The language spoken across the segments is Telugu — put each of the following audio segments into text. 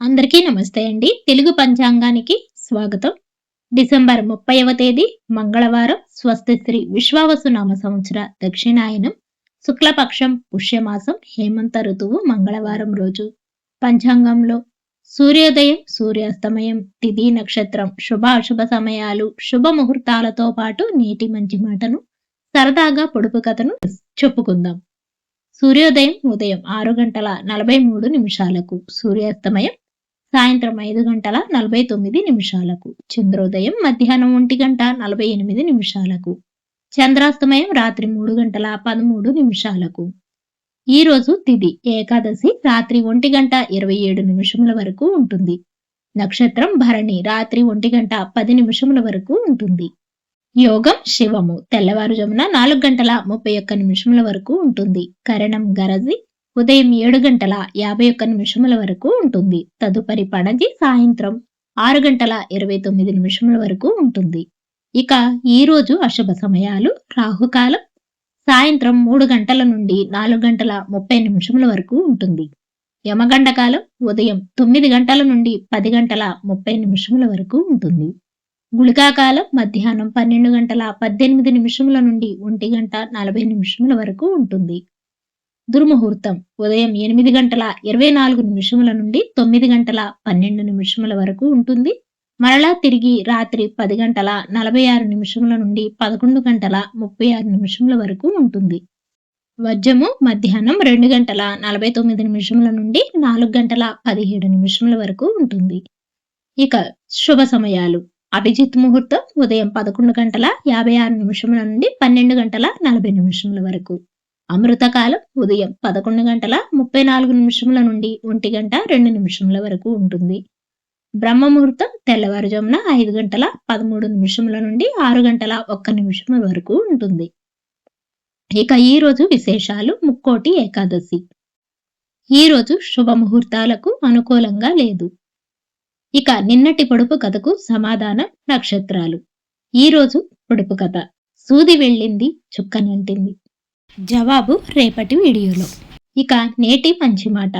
అందరికీ నమస్తే అండి. తెలుగు పంచాంగానికి స్వాగతం. డిసెంబర్ ముప్పైవ తేదీ మంగళవారం స్వస్తి శ్రీ విశ్వావసు నామ సంవత్సర దక్షిణాయనం శుక్లపక్షం పుష్యమాసం హేమంత ఋతువు మంగళవారం రోజు. పంచాంగంలో సూర్యోదయం సూర్యాస్తమయం తిథి నక్షత్రం శుభ అశుభ సమయాలు శుభ ముహూర్తాలతో పాటు నీటి మంచి మాటను సరదాగా పొడుపు కథను చెప్పుకుందాం. సూర్యోదయం ఉదయం ఆరు గంటల నలభై మూడు నిమిషాలకు సూర్యాస్తమయం సాయంత్రం ఐదు గంటల నలభై తొమ్మిది నిమిషాలకు. చంద్రోదయం మధ్యాహ్నం ఒంటి గంట నలభై ఎనిమిది నిమిషాలకు. చంద్రాస్తమయం రాత్రి మూడు గంటల పదమూడు నిమిషాలకు. ఈ రోజు ఏకాదశి రాత్రి ఒంటి గంట ఇరవై ఏడు నిమిషముల వరకు ఉంటుంది. నక్షత్రం భరణి రాత్రి ఒంటి గంట పది నిమిషముల వరకు ఉంటుంది. యోగం శివము తెల్లవారుజామున నాలుగు గంటల ముప్పై ఒక్క నిమిషముల వరకు ఉంటుంది. కరణం గరజి ఉదయం ఏడు గంటల యాభై ఒక్క నిమిషముల వరకు ఉంటుంది. తదుపరి పడది సాయంత్రం ఆరు గంటల ఇరవై తొమ్మిది నిమిషముల వరకు ఉంటుంది. ఇక ఈ రోజు అశుభ సమయాలు. రాహుకాలం సాయంత్రం మూడు గంటల నుండి నాలుగు గంటల ముప్పై నిమిషముల వరకు ఉంటుంది. యమగండ కాలం ఉదయం తొమ్మిది గంటల నుండి పది గంటల ముప్పై నిమిషముల వరకు ఉంటుంది. గుళికాకాలం మధ్యాహ్నం పన్నెండు గంటల పద్దెనిమిది నిమిషముల నుండి ఒంటి గంట నలభై నిమిషముల వరకు ఉంటుంది. దుర్ముహూర్తం. ఉదయం ఎనిమిది గంటల ఇరవై నాలుగు నిమిషముల నుండి తొమ్మిది గంటల పన్నెండు నిమిషముల వరకు ఉంటుంది. మరలా తిరిగి రాత్రి పది గంటల నలభై ఆరు నిమిషముల నుండి పదకొండు గంటల ముప్పై ఆరు నిమిషముల వరకు ఉంటుంది. వజ్రము మధ్యాహ్నం రెండు గంటల నలభై తొమ్మిది నిమిషముల నుండి నాలుగు గంటల పదిహేడు నిమిషముల వరకు ఉంటుంది. ఇక శుభ సమయాలు. అభిజిత్ ముహూర్తం ఉదయం పదకొండు గంటల యాభై ఆరు నిమిషముల నుండి పన్నెండు గంటల నలభై నిమిషముల వరకు. అమృతకాలం ఉదయం పదకొండు గంటల ముప్పై నాలుగు నిమిషముల నుండి ఒంటి గంట రెండు నిమిషముల వరకు ఉంటుంది. బ్రహ్మ ముహూర్తం తెల్లవారుజామున ఐదు గంటల పదమూడు నిమిషముల నుండి ఆరు గంటల ఒక్క నిమిషముల వరకు ఉంటుంది. ఇక ఈ రోజు విశేషాలు ముక్కోటి ఏకాదశి. ఈ రోజు శుభ ముహూర్తాలకు అనుకూలంగా లేదు. ఇక నిన్నటి పొడుపు కథకు సమాధానం నక్షత్రాలు. ఈ రోజు పొడుపు కథ. సూది వెళ్ళింది చుక్కనంటింది జవాబు రేపటి వీడియోలో. ఇక నేటి మంచి మాట.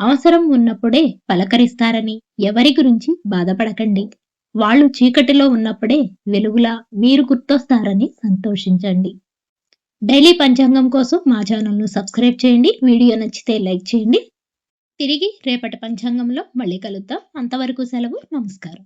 అవసరం ఉన్నప్పుడే పలకరిస్తారని ఎవరి గురించి బాధపడకండి. వాళ్ళు చీకటిలో ఉన్నప్పుడే వెలుగులా మీరు గుర్తొస్తారని సంతోషించండి. డైలీ పంచాంగం కోసం మా ఛానల్ను సబ్స్క్రైబ్ చేయండి. వీడియో నచ్చితే లైక్ చేయండి. తిరిగి రేపటి పంచాంగంలో మళ్ళీ కలుద్దాం. అంతవరకు సెలవు. నమస్కారం.